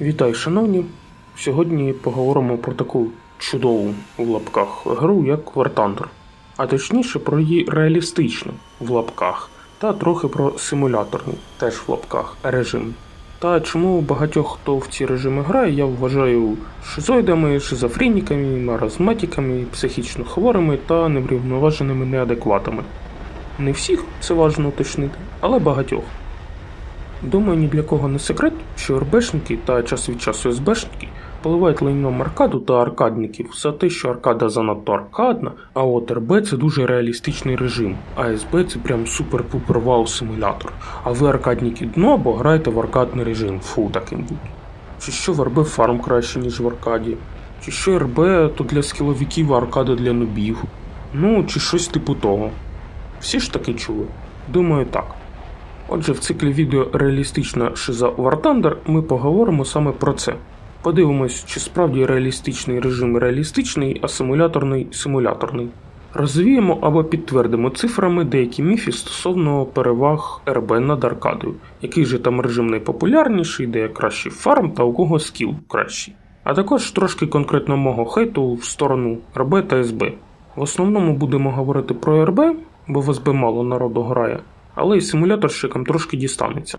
Вітаю, шановні! Сьогодні поговоримо про таку чудову в лапках гру, як Thunder. А точніше про її реалістичну в лапках, та трохи про симуляторний, теж в лапках, режим. Та чому багатьох, хто в ці режими грає, я вважаю шизоїдами, шизофреніками, маразматиками, психічно хворими та неврівноваженими неадекватами. Не всіх це важливо уточнити, але багатьох. Думаю, ні для кого не секрет, що РБшники та час від часу СБшники поливають лайном аркаду та аркадників за те, що аркада занадто аркадна, а от РБ це дуже реалістичний режим, а СБ це прям супер-пупер вау симулятор. А ви аркадники дно, бо граєте в аркадний режим, фу таким будь. Чи що в РБ фарм краще, ніж в аркаді? Чи що РБ то для скіловиків, а аркада для нубів? Ну, чи щось типу того. Всі ж таки чули? Думаю, так. Отже, в циклі відео Реалістична шиза War Thunder ми поговоримо саме про це. Подивимось, чи справді реалістичний режим реалістичний, а симуляторний симуляторний. Розвіємо або підтвердимо цифрами деякі міфи стосовно переваг РБ над аркадою, який же там режим найпопулярніший, де кращий фарм та у кого скіл кращий. А також трошки конкретно мого хейту в сторону РБ та СБ. В основному будемо говорити про РБ, бо в СБ мало народу грає, але й симуляторщикам трошки дістанеться.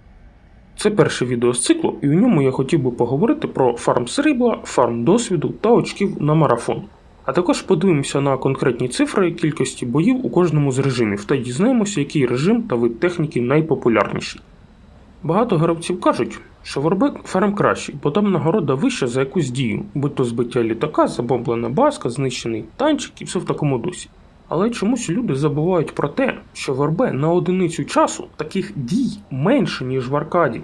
Це перше відео з циклу, і у ньому я хотів би поговорити про фарм срібла, фарм досвіду та очків на марафон. А також подивимося на конкретні цифри кількості боїв у кожному з режимів та дізнаємося, який режим та вид техніки найпопулярніший. Багато гравців кажуть, що в РБ фарм кращий, бо там нагорода вища за якусь дію, будь то збиття літака, забомблена баска, знищений танчик і все в такому дусі. Але чомусь люди забувають про те, що в РБ на одиницю часу таких дій менше, ніж в аркаді.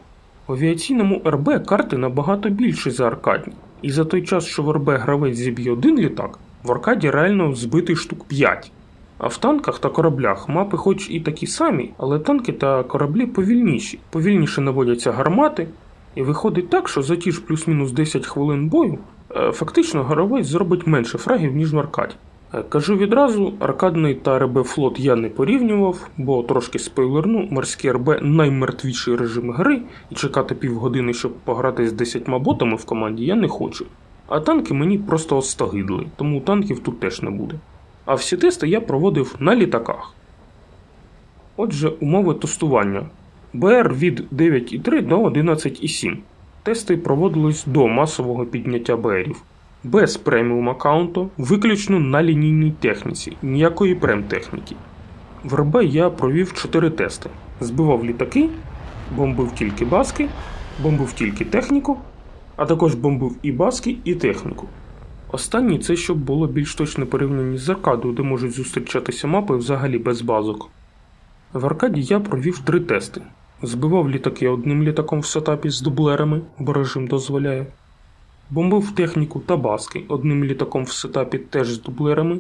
В авіаційному РБ карти набагато більші за аркадні, і за той час, що в РБ гравець зіб'є один літак, в аркаді реально збитий штук 5. А в танках та кораблях мапи хоч і такі самі, але танки та кораблі повільніші, повільніше наводяться гармати, і виходить так, що за ті ж плюс-мінус 10 хвилин бою е, фактично гравець зробить менше фрагів, ніж в аркаді. Е, Кажу відразу, аркадний та РБ флот я не порівнював, бо трошки спойлерну, морський РБ наймертвіший режим гри, і чекати півгодини, щоб пограти з 10 ботами в команді, я не хочу. А танки мені просто остогидли, тому танків тут теж не буде. А всі тести я проводив на літаках. Отже, умови тестування. БР від 9,3 до 11,7. Тести проводились до масового підняття БРів. Без преміум аккаунту, виключно на лінійній техніці, ніякої прем-техніки. В РБ я провів 4 тести: збивав літаки, бомбив тільки баски, бомбив тільки техніку, а також бомбив і баски, і техніку. Останній це щоб було більш точне порівняння з аркадою, де можуть зустрічатися мапи взагалі без базок. В аркаді я провів три тести: збивав літаки одним літаком в сетапі з дублерами, бо режим дозволяє. Бомбив техніку та баски одним літаком в сетапі теж з дублерами,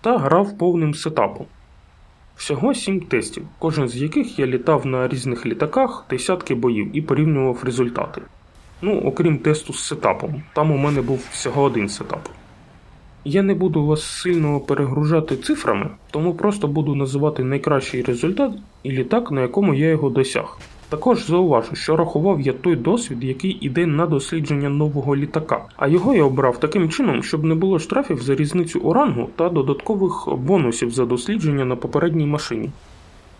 та грав повним сетапом. Всього сім тестів, кожен з яких я літав на різних літаках десятки боїв і порівнював результати. Ну, окрім тесту з сетапом, там у мене був всього один сетап. Я не буду вас сильно перегружати цифрами, тому просто буду називати найкращий результат і літак, на якому я його досяг. Також зауважу, що рахував я той досвід, який іде на дослідження нового літака, а його я обрав таким чином, щоб не було штрафів за різницю у рангу та додаткових бонусів за дослідження на попередній машині.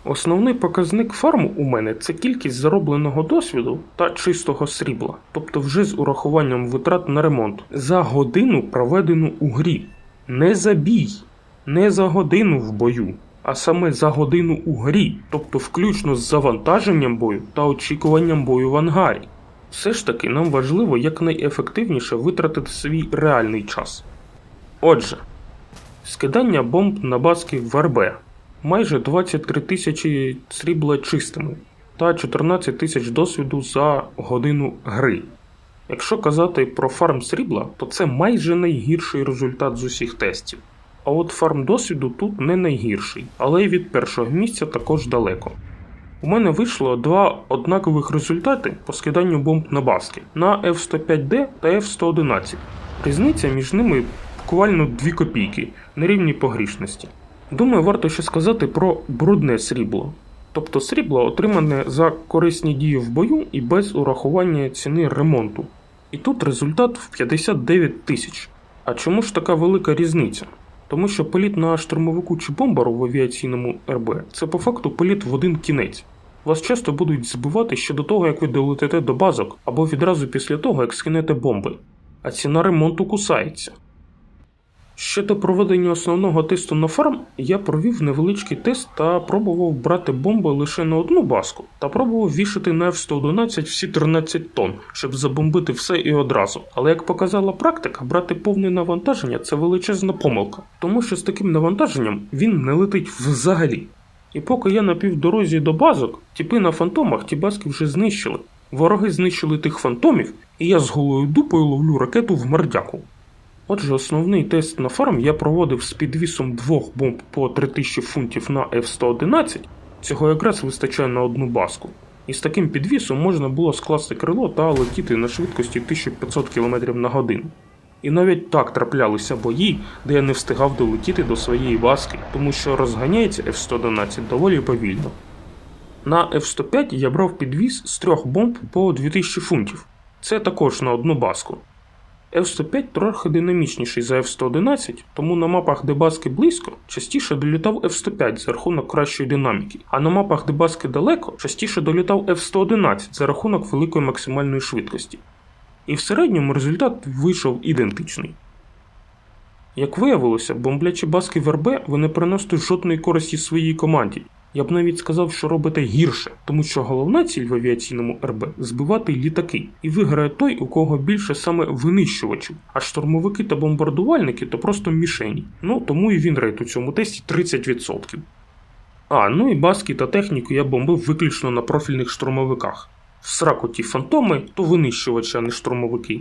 Основний показник фарму у мене це кількість заробленого досвіду та чистого срібла, тобто вже з урахуванням витрат на ремонт, за годину проведену у грі. Не за бій, не за годину в бою, а саме за годину у грі, тобто включно з завантаженням бою та очікуванням бою в ангарі. Все ж таки нам важливо якнайефективніше витратити свій реальний час. Отже, скидання бомб на баски в РБ майже 23 тисячі срібла чистими та 14 тисяч досвіду за годину гри. Якщо казати про фарм срібла, то це майже найгірший результат з усіх тестів. А от фарм досвіду тут не найгірший, але й від першого місця також далеко. У мене вийшло два однакових результати по скиданню бомб на баски на F105D та F111. Різниця між ними буквально 2 копійки на рівні погрішності. Думаю, варто ще сказати про брудне срібло. Тобто срібло отримане за корисні дії в бою і без урахування ціни ремонту. І тут результат в 59 тисяч. А чому ж така велика різниця? Тому що політ на штурмовику чи бомбару в авіаційному РБ це по факту політ в один кінець. Вас часто будуть збивати ще до того, як ви долетите до базок, або відразу після того, як скинете бомби. А ціна ремонту кусається. Ще до проведення основного тесту на фарм я провів невеличкий тест та пробував брати бомби лише на одну баску, та пробував вішати на F-111 всі 13 тонн, щоб забомбити все і одразу. Але як показала практика, брати повне навантаження це величезна помилка, тому що з таким навантаженням він не летить взагалі. І поки я на півдорозі до базок, тіпи на фантомах ті баски вже знищили. Вороги знищили тих фантомів, і я з голою дупою ловлю ракету в мордяку. Отже, основний тест на фарм я проводив з підвісом двох бомб по 3000 фунтів на F-111. Цього якраз вистачає на одну баску. І з таким підвісом можна було скласти крило та летіти на швидкості 1500 км на годину. І навіть так траплялися бої, де я не встигав долетіти до своєї баски, тому що розганяється F-111 доволі повільно. На F-105 я брав підвіз з трьох бомб по 2000 фунтів. Це також на одну баску. F-105 трохи динамічніший за F-111, тому на мапах, де баски близько, частіше долітав F-105 за рахунок кращої динаміки, а на мапах, де баски далеко, частіше долітав F-111 за рахунок великої максимальної швидкості. І в середньому результат вийшов ідентичний. Як виявилося, бомблячі баски в РБ ви не приносите жодної користі своїй команді. Я б навіть сказав, що робите гірше, тому що головна ціль в авіаційному РБ збивати літаки, і виграє той, у кого більше саме винищувачів, а штурмовики та бомбардувальники то просто мішені. Ну тому і він рейд у цьому тесті 30%. А, ну і баски та техніку я бомбив виключно на профільних штурмовиках. В сраку ті фантоми, то винищувачі, а не штурмовики.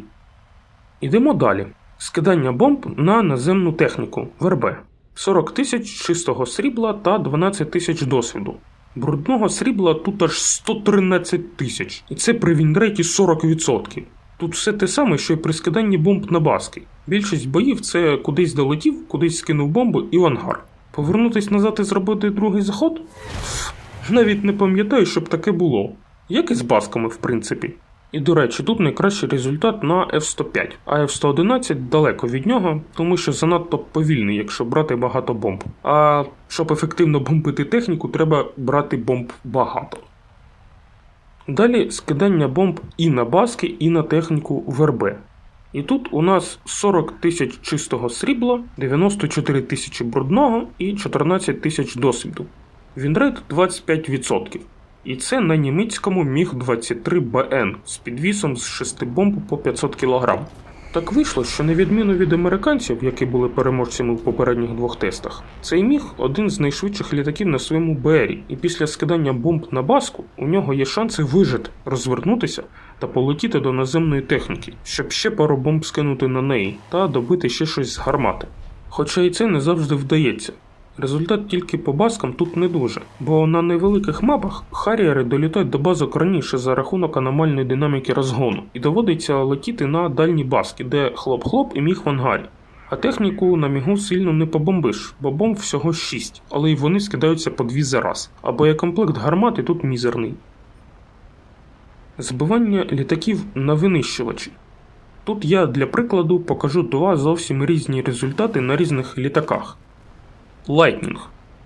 Ідемо далі. Скидання бомб на наземну техніку в РБ. 40 тисяч чистого срібла та 12 тисяч досвіду. Брудного срібла тут аж 113 тисяч, і це при вінрейті 40%. Тут все те саме, що й при скиданні бомб на баски. Більшість боїв це кудись долетів, кудись скинув бомбу і в ангар. Повернутись назад і зробити другий заход? Навіть не пам'ятаю, щоб таке було. Як і з басками, в принципі. І до речі, тут найкращий результат на F105, а F111 далеко від нього, тому що занадто повільний, якщо брати багато бомб. А щоб ефективно бомбити техніку, треба брати бомб багато. Далі скидання бомб і на баски, і на техніку в І тут у нас 40 тисяч чистого срібла, 94 тисячі брудного і 14 тисяч досвіду. Вінрейт 25%. І це на німецькому міг 23 БН з підвісом з 6 бомб по 500 кг. Так вийшло, що на відміну від американців, які були переможцями в попередніх двох тестах, цей міг один з найшвидших літаків на своєму БРі, і після скидання бомб на баску у нього є шанси вижити, розвернутися та полетіти до наземної техніки, щоб ще пару бомб скинути на неї та добити ще щось з гармати. Хоча і це не завжди вдається. Результат тільки по баскам тут не дуже, бо на невеликих мапах харіери долітають до базок раніше за рахунок аномальної динаміки розгону, і доводиться летіти на дальні баски, де хлоп-хлоп і міг в ангарі. А техніку на мігу сильно не побомбиш, бо бомб всього 6, але й вони скидаються по дві за раз, а боєкомплект гармати тут мізерний. Збивання літаків на винищувачі. Тут я для прикладу покажу два зовсім різні результати на різних літаках. Lightning.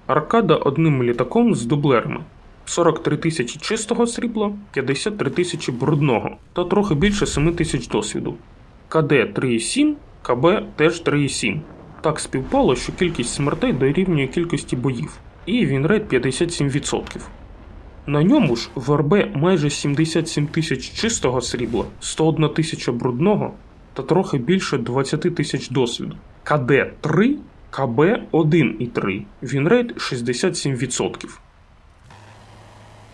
Аркада одним літаком з дублерами. 43 тисячі чистого срібла, 53 тисячі брудного та трохи більше 7 тисяч досвіду. КД 3,7, КБ теж 3,7. Так співпало, що кількість смертей дорівнює кількості боїв, і він рейд 57%. На ньому ж в РБ майже 77 тисяч чистого срібла, 101 тисяча брудного та трохи більше 20 тисяч досвіду. КД 3 КБ 1,3, Вінрейт 67%.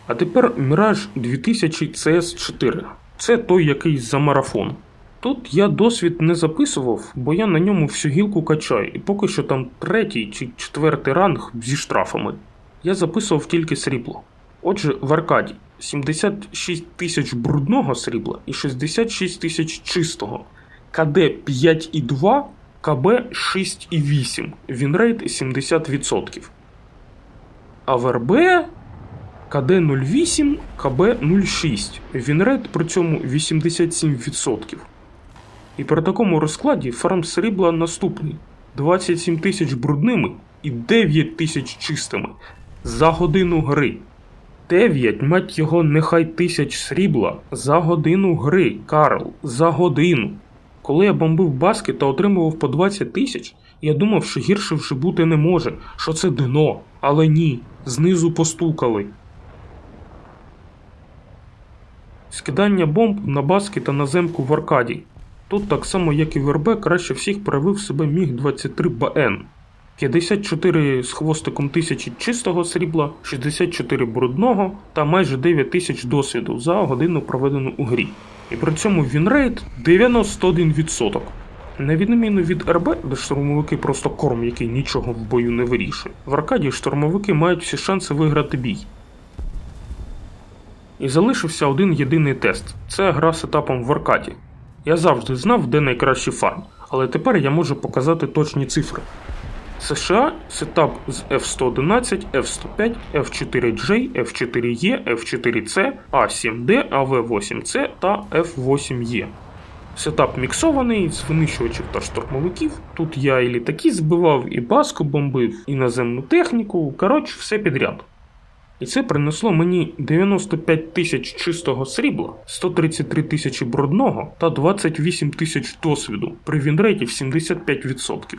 А тепер Mirage 2000 CS4. Це той який за марафон. Тут я досвід не записував, бо я на ньому всю гілку качаю, і поки що там третій чи четвертий ранг зі штрафами. Я записував тільки срібло. Отже, в аркаді 76 тисяч брудного срібла і 66 тисяч чистого. КД 5,2 КБ 6,8, Вінрейт 70%. А в КД 08, КБ 06. Вінрейт при цьому 87%. І при такому розкладі фарм срібла наступний: 27 тисяч брудними і 9 тисяч чистими за годину гри. 9, мать його, нехай тисяч срібла за годину гри, Карл, за годину. Коли я бомбив баски та отримував по 20 тисяч, я думав, що гірше вже бути не може, що це дно, але ні, знизу постукали. Скидання бомб на баски та на земку в аркаді. Тут, так само як і в РБ, краще всіх проявив себе міг 23 БН. 54 з хвостиком тисячі чистого срібла, 64 брудного та майже 9 тисяч досвіду за годину проведену у грі. І при цьому вінрейт 91%. На відміну від РБ, де штурмовики просто корм, який нічого в бою не вирішує, в аркаді штурмовики мають всі шанси виграти бій. І залишився один єдиний тест це гра з етапом в аркаді. Я завжди знав, де найкращий фарм, але тепер я можу показати точні цифри. США сетап з F111, F105, F4J, F4E, F4C, A7D, AV8C та F8E. Сетап міксований з винищувачів та штурмовиків. Тут я і літаки збивав, і баску бомбив, і наземну техніку. Коротше, все підряд. І це принесло мені 95 тисяч чистого срібла, 133 тисячі брудного та 28 тисяч досвіду при вінрейті в 75%.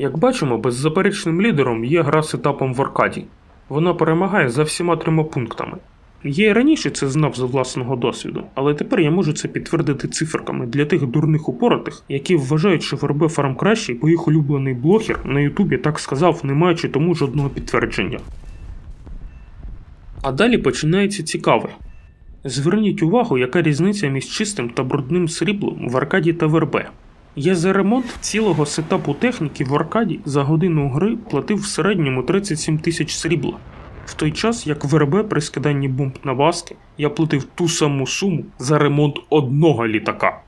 Як бачимо, беззаперечним лідером є гра з етапом в аркаді. Вона перемагає за всіма трьома пунктами. Я і раніше це знав з власного досвіду, але тепер я можу це підтвердити циферками для тих дурних упоротих, які вважають, що в РБ фарм кращий, бо їх улюблений блогер на Ютубі так сказав, не маючи тому жодного підтвердження. А далі починається цікаве. Зверніть увагу, яка різниця між чистим та брудним сріблом в аркаді та в РБ. Я за ремонт цілого сетапу техніки в аркаді за годину гри платив в середньому 37 тисяч срібла. В той час, як в при скиданні бомб на баски, я платив ту саму суму за ремонт одного літака.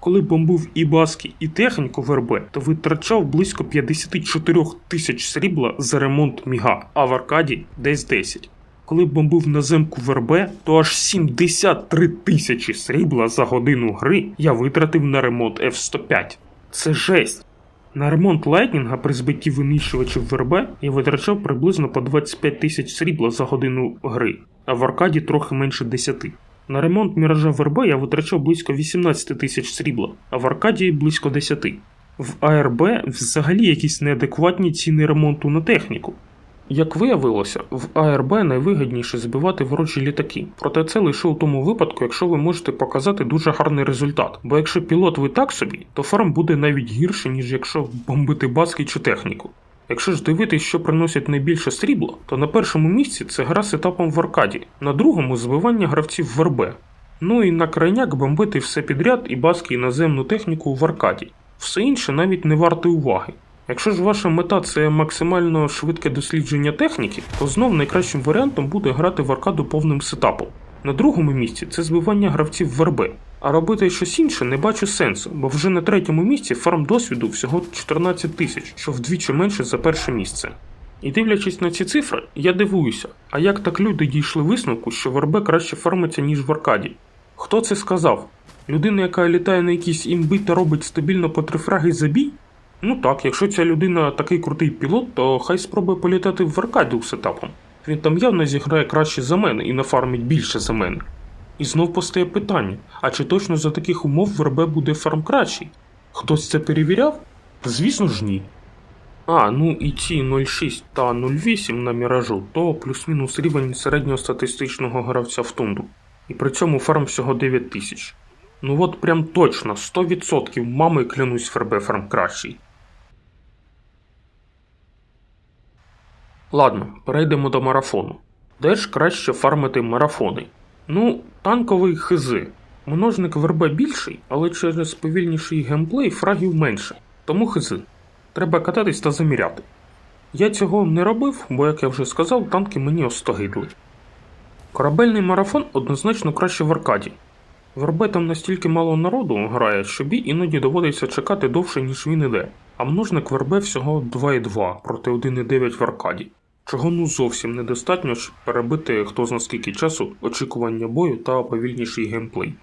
Коли бомбив і баски, і техніку в РБ, то витрачав близько 54 тисяч срібла за ремонт міга, а в аркаді десь 10. Коли бомбив наземку в РБ, то аж 73 тисячі срібла за годину гри я витратив на ремонт F105. Це жесть. На ремонт лайтнінга при збитті винищувачів в РБ я витрачав приблизно по 25 тисяч срібла за годину гри, а в аркаді трохи менше 10. На ремонт міража в РБ я витрачав близько 18 тисяч срібла, а в аркаді близько 10. В АРБ взагалі якісь неадекватні ціни ремонту на техніку. Як виявилося, в АРБ найвигідніше збивати ворожі літаки, проте це лише у тому випадку, якщо ви можете показати дуже гарний результат. Бо якщо пілот ви так собі, то фарм буде навіть гірше, ніж якщо бомбити баски чи техніку. Якщо ж дивитись, що приносить найбільше срібла, то на першому місці це гра з етапом в аркаді, на другому збивання гравців в РБ. Ну і на крайняк бомбити все підряд і баски і наземну техніку в аркаді. Все інше навіть не варте уваги. Якщо ж ваша мета це максимально швидке дослідження техніки, то знов найкращим варіантом буде грати в аркаду повним сетапом. На другому місці це збивання гравців в РБ. А робити щось інше не бачу сенсу, бо вже на третьому місці фарм досвіду всього 14 тисяч, що вдвічі менше за перше місце. І дивлячись на ці цифри, я дивуюся, а як так люди дійшли висновку, що в РБ краще фармиться, ніж в аркаді? Хто це сказав? Людина, яка літає на якісь імби та робить стабільно по три фраги за бій? Ну так, якщо ця людина такий крутий пілот, то хай спробує політати в аркаді сетапом. Він там явно зіграє краще за мене і нафармить більше за мене. І знов постає питання: а чи точно за таких умов в РБ буде фарм кращий? Хтось це перевіряв? Звісно ж ні. А, ну і ці 0,6 та 0,8 на міражу, то плюс-мінус рівень середнього статистичного гравця в тунду. І при цьому фарм всього 9 тисяч. Ну от прям точно, 100% мами клянусь в РБ фарм кращий. Ладно, перейдемо до марафону. Де ж краще фармити марафони? Ну, танковий хз. Множник в РБ більший, але через повільніший геймплей фрагів менше. Тому хз. Треба кататись та заміряти. Я цього не робив, бо, як я вже сказав, танки мені остогидли. Корабельний марафон однозначно краще в аркаді. В РБ там настільки мало народу грає, що бій іноді доводиться чекати довше, ніж він іде, а множник в РБ всього 2,2 проти 1,9 в аркаді. Чого ну зовсім недостатньо, щоб перебити хто зна скільки часу очікування бою та повільніший геймплей.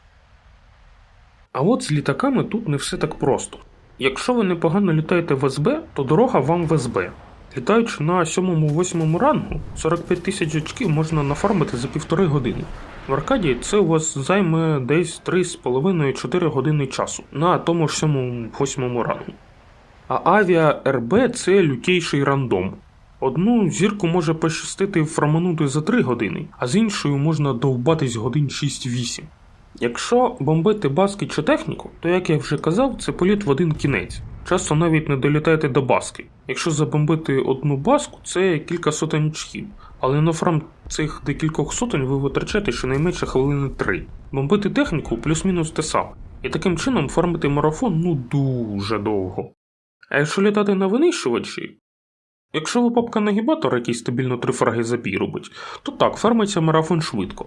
А от з літаками тут не все так просто. Якщо ви непогано літаєте в СБ, то дорога вам в СБ. Літаючи на 7-8 рангу, 45 тисяч очків можна нафармити за півтори години. В Аркадії це у вас займе десь 3,5-4 години часу на тому ж 7-8 рангу. А авіа РБ це лютейший рандом. Одну зірку може пощастити фарманути за 3 години, а з іншою можна довбатись годин 6-8. Якщо бомбити баски чи техніку, то як я вже казав, це політ в один кінець. Часто навіть не долітаєте до баски. Якщо забомбити одну баску, це кілька сотень очків, але на фарм цих декількох сотень ви витрачаєте щонайменше хвилини 3. Бомбити техніку плюс-мінус те саме. І таким чином фармити марафон ну дуже довго. А якщо літати на винищувачі, якщо ви папка нагібатор, який стабільно три фраги за робить, то так, фармиться марафон швидко.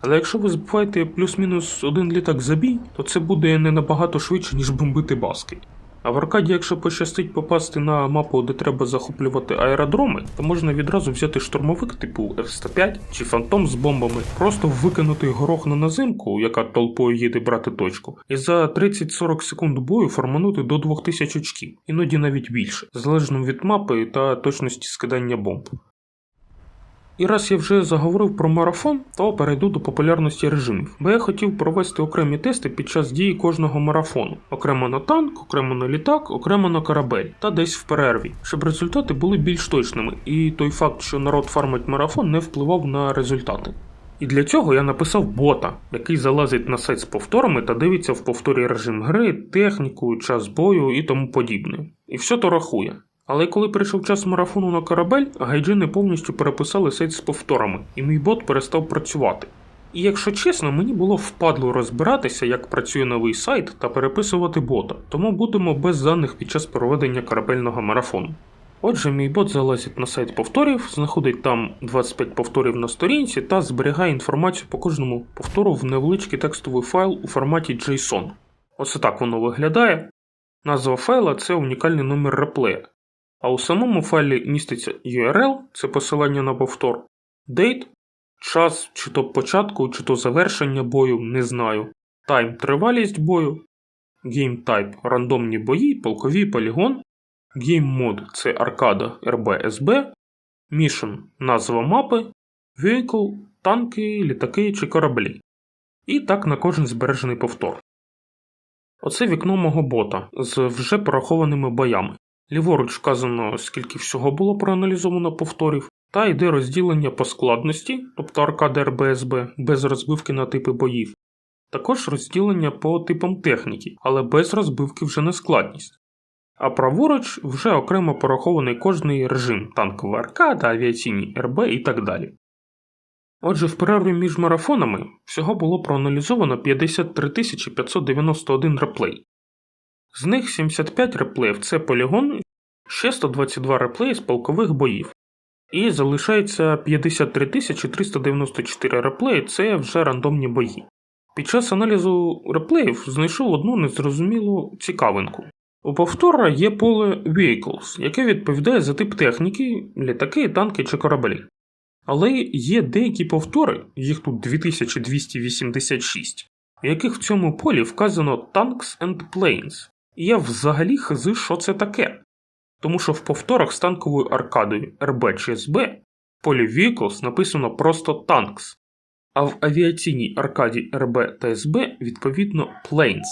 Але якщо ви збиваєте плюс-мінус один літак за бій, то це буде не набагато швидше, ніж бомбити баски. А в аркаді, якщо пощастить попасти на мапу, де треба захоплювати аеродроми, то можна відразу взяти штурмовик типу F-105 чи фантом з бомбами, просто викинути горох на назимку, яка толпою їде брати точку, і за 30-40 секунд бою форманути до 2000 очків, іноді навіть більше, залежно від мапи та точності скидання бомб. І раз я вже заговорив про марафон, то перейду до популярності режимів, бо я хотів провести окремі тести під час дії кожного марафону, окремо на танк, окремо на літак, окремо на корабель та десь в перерві, щоб результати були більш точними, і той факт, що народ фармить марафон, не впливав на результати. І для цього я написав бота, який залазить на сайт з повторами та дивиться в повторі режим гри, техніку, час бою і тому подібне. І все то рахує. Але коли прийшов час марафону на корабель, гайджини повністю переписали сайт з повторами, і мій бот перестав працювати. І якщо чесно, мені було впадло розбиратися, як працює новий сайт та переписувати бота, тому будемо без даних під час проведення корабельного марафону. Отже, мій бот залазить на сайт повторів, знаходить там 25 повторів на сторінці та зберігає інформацію по кожному повтору в невеличкий текстовий файл у форматі JSON. Оце так воно виглядає. Назва файла це унікальний номер реплея. А у самому файлі міститься URL, це посилання на повтор, date, час чи то початку, чи то завершення бою, не знаю, time тривалість бою, game type рандомні бої, полкові полігон, game mode це аркада RBSB, mission назва мапи, vehicle, танки, літаки чи кораблі. І так на кожен збережений повтор. Оце вікно мого бота з вже порахованими боями. Ліворуч вказано, скільки всього було проаналізовано повторів, та йде розділення по складності, тобто аркада РБСБ, без розбивки на типи боїв. Також розділення по типам техніки, але без розбивки вже на складність. А праворуч вже окремо порахований кожний режим танкова аркада, авіаційні РБ і так далі. Отже, в перерві між марафонами всього було проаналізовано 53 591 реплей. З них 75 реплеїв це полігон, ще 122 реплеї з полкових боїв. І залишається 53 394 реплеї це вже рандомні бої. Під час аналізу реплеїв знайшов одну незрозумілу цікавинку. У повтора є поле Vehicles, яке відповідає за тип техніки, літаки, танки чи кораблі. Але є деякі повтори, їх тут 2286, в яких в цьому полі вказано Tanks and Planes. І я взагалі хази, що це таке. Тому що в повторах з танковою аркадою SB в полі Vehicles написано просто Tanks, а в авіаційній аркаді RB та SB відповідно Planes.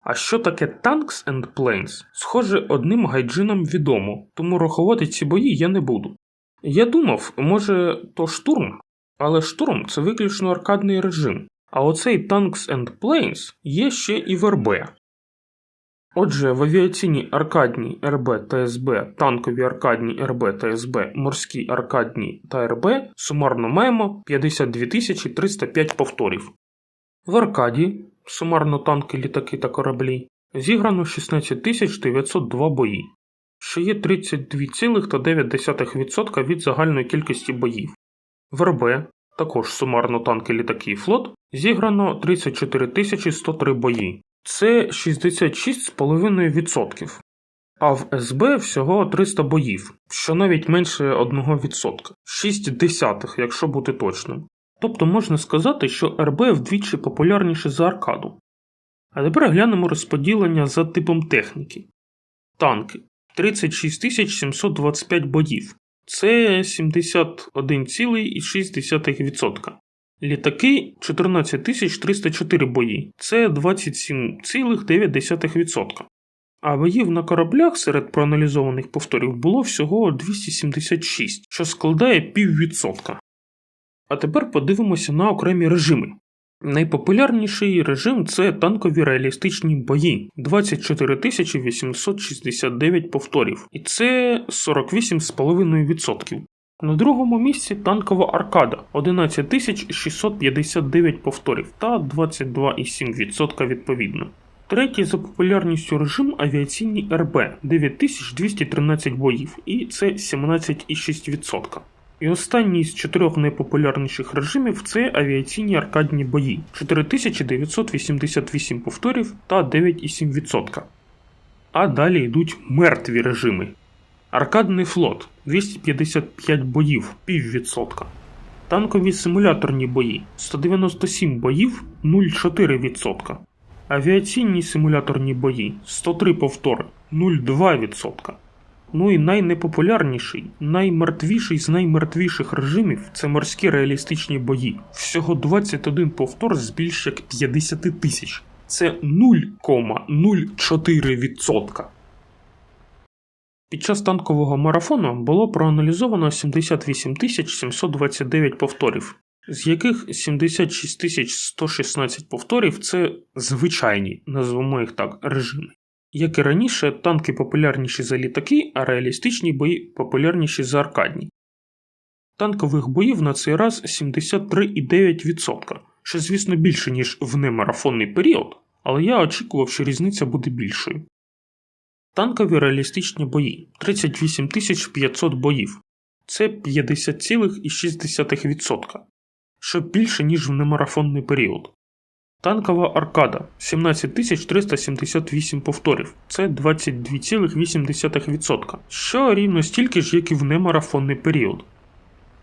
А що таке Tanks and Planes, схоже, одним гайджинам відомо, тому рахувати ці бої я не буду. Я думав, може, то штурм, але штурм це виключно аркадний режим, а оцей Tanks and Planes є ще і в РБ. Отже, в авіаційній аркадній РБ та СБ, танковій аркадній РБ та СБ, морській аркадній та РБ сумарно маємо 52 305 повторів. В аркаді, сумарно танки, літаки та кораблі, зіграно 16 902 бої, що є 32,9% від загальної кількості боїв. В РБ, також сумарно танки, літаки і флот, зіграно 34 103 бої, це 66,5%. А в СБ всього 300 боїв, що навіть менше 1%, 6 десятих, якщо бути точним. Тобто можна сказати, що РБ вдвічі популярніше за аркаду. А тепер глянемо розподілення за типом техніки. Танки 36 725 боїв. Це 71,6%. Літаки 14 304 бої. Це 27,9%. А боїв на кораблях серед проаналізованих повторів було всього 276, що складає піввідсотка. А тепер подивимося на окремі режими. Найпопулярніший режим це танкові реалістичні бої 24 869 повторів, і це 48,5%. На другому місці танкова аркада 11 659 повторів та 22,7% відповідно. Третій за популярністю режим авіаційний РБ 9213 боїв, і це 17,6%. І останній з чотирьох найпопулярніших режимів це авіаційні аркадні бої 4988 повторів та 9,7%. А далі йдуть мертві режими. Аркадний флот 255 боїв, піввідсотка. Танкові симуляторні бої 197 боїв 0,4%. Авіаційні симуляторні бої 103 повтори 0,2%. Ну і найнепопулярніший, наймертвіший з наймертвіших режимів це морські реалістичні бої. Всього 21 повтор з більш як 50 тисяч. Це 0,04%. Під час танкового марафону було проаналізовано 78 729 повторів, з яких 76 116 повторів це звичайні, назвемо їх так, режими. Як і раніше, танки популярніші за літаки, а реалістичні бої популярніші за аркадні. Танкових боїв на цей раз 73,9%, що, звісно, більше, ніж в немарафонний період, але я очікував, що різниця буде більшою. Танкові реалістичні бої 38 500 боїв. Це 50,6%, що більше, ніж в немарафонний період. Танкова аркада 17 378 повторів. Це 22,8%, що рівно стільки ж, як і в немарафонний період.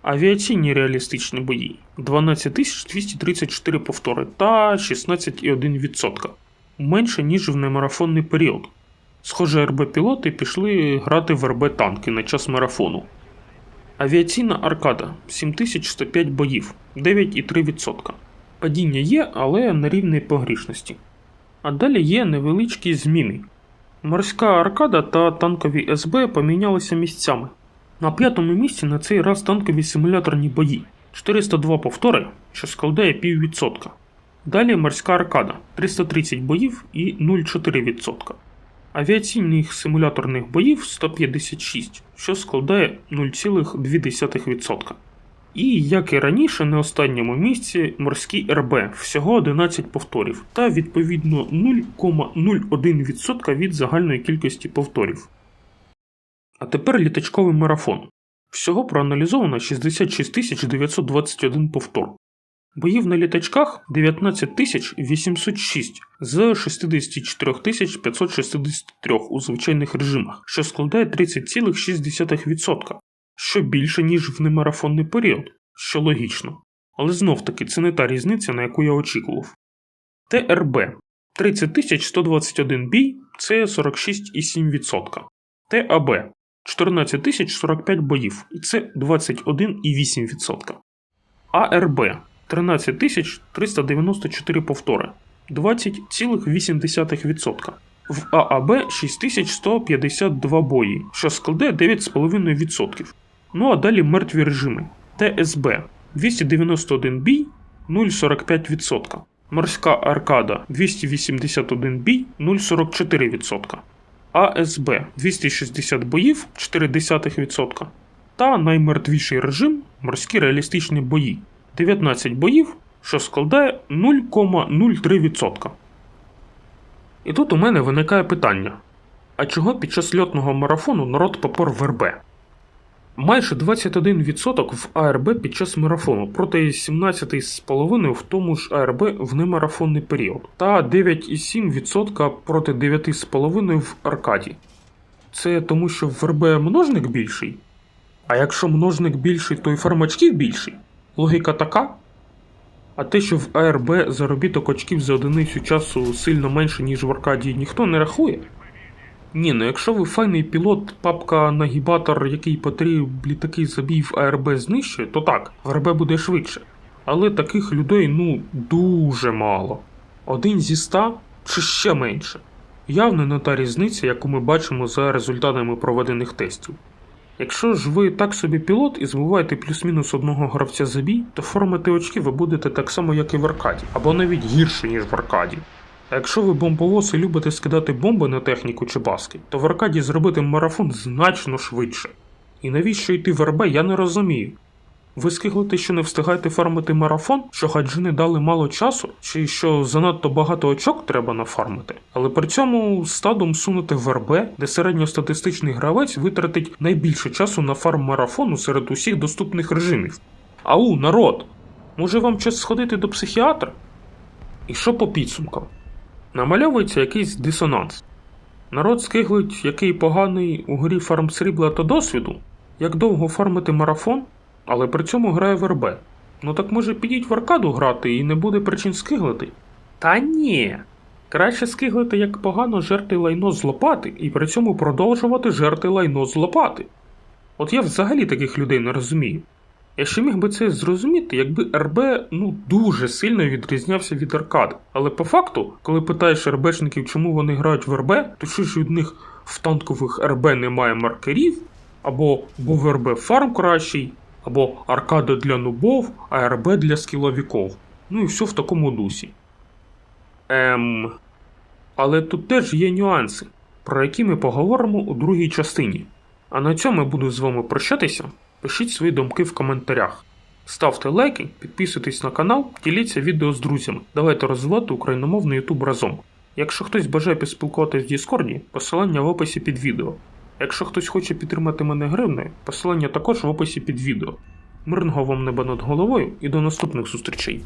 Авіаційні реалістичні бої 12 234 повтори та 16,1%, менше, ніж в немарафонний період. Схоже, РБ-пілоти пішли грати в РБ-танки на час марафону. Авіаційна аркада 7105 боїв 9,3%. Падіння є, але на рівні погрішності. А далі є невеличкі зміни. Морська аркада та танкові СБ помінялися місцями. На п'ятому місці на цей раз танкові симуляторні бої 402 повтори, що складає піввідсотка. Далі морська аркада 330 боїв і 0,4%. Авіаційних симуляторних боїв 156, що складає 0,2%. І, як і раніше, на останньому місці морський РБ всього 11 повторів та відповідно 0,01% від загальної кількості повторів. А тепер літачковий марафон. Всього проаналізовано 66 921 повтор. Боїв на літачках 19 806 з 64 563 у звичайних режимах, що складає 30,6%, що більше, ніж в немарафонний період, що логічно. Але знов таки це не та різниця, на яку я очікував. ТРБ 30 121 бій це 46,7%. ТАБ 14 045 боїв, і це 21,8%. АРБ 13 394 повтори 20,8%. В ААБ 6152 бої, що складе 9,5%. Ну а далі мертві режими. ТСБ 291 бій 0,45%. Морська аркада 281 бій 0,44%. АСБ 260 боїв 0,4%. Та наймертвіший режим морські реалістичні бої 19 боїв, що складає 0,03%. І тут у мене виникає питання: а чого під час льотного марафону народ попор в РБ? Майже 21% в АРБ під час марафону проти 17,5% в тому ж АРБ в немарафонний період, та 9,7% проти 9,5% в Аркаді. Це тому, що в РБ множник більший? А якщо множник більший, то й фармачків більший? Логіка така? А те, що в АРБ заробіток очків за одиницю часу сильно менше, ніж в Аркадії, ніхто не рахує. Ні, ну якщо ви файний пілот, папка нагібатор, який потріб літакий забій в АРБ знищує, то так, АРБ буде швидше. Але таких людей, ну, дуже мало. Один зі ста чи ще менше. Явно не та різниця, яку ми бачимо за результатами проведених тестів. Якщо ж ви так собі пілот і збиваєте плюс-мінус одного гравця за бій, то формити очки ви будете так само, як і в аркаді, або навіть гірше, ніж в аркаді. А якщо ви бомбовоз і любите скидати бомби на техніку чи баски, то в аркаді зробити марафон значно швидше. І навіщо йти в РБ, я не розумію. Ви скиглите, що не встигаєте фармити марафон, що хаджини дали мало часу, чи що занадто багато очок треба нафармити, але при цьому стадом сунути в РБ, де середньостатистичний гравець витратить найбільше часу на фарм марафону серед усіх доступних режимів. Ау, народ! Може вам час сходити до психіатра? І що по підсумкам? Намальовується якийсь дисонанс. Народ скиглить, який поганий у грі фарм срібла та досвіду, як довго фармити марафон, але при цьому грає в РБ. Ну так може підіть в аркаду грати і не буде причин скиглити? Та ні. Краще скиглити, як погано жерти лайно з лопати, і при цьому продовжувати жерти лайно з лопати. От я взагалі таких людей не розумію. Я ще міг би це зрозуміти, якби РБ ну дуже сильно відрізнявся від аркади. Але по факту, коли питаєш РБшників, чому вони грають в РБ, то що ж від них в танкових РБ немає маркерів, або бо в РБ фарм кращий, або аркада для нубов, а РБ для скіловіков. Ну і все в такому дусі. Ем. Але тут теж є нюанси, про які ми поговоримо у другій частині. А на цьому я буду з вами прощатися. Пишіть свої думки в коментарях. Ставте лайки, підписуйтесь на канал, діліться відео з друзями. Давайте розвивати україномовний YouTube разом. Якщо хтось бажає поспілкуватися в Діскорді, посилання в описі під відео. Якщо хтось хоче підтримати мене гривнею, посилання також в описі під відео. Мирного вам неба над головою і до наступних зустрічей!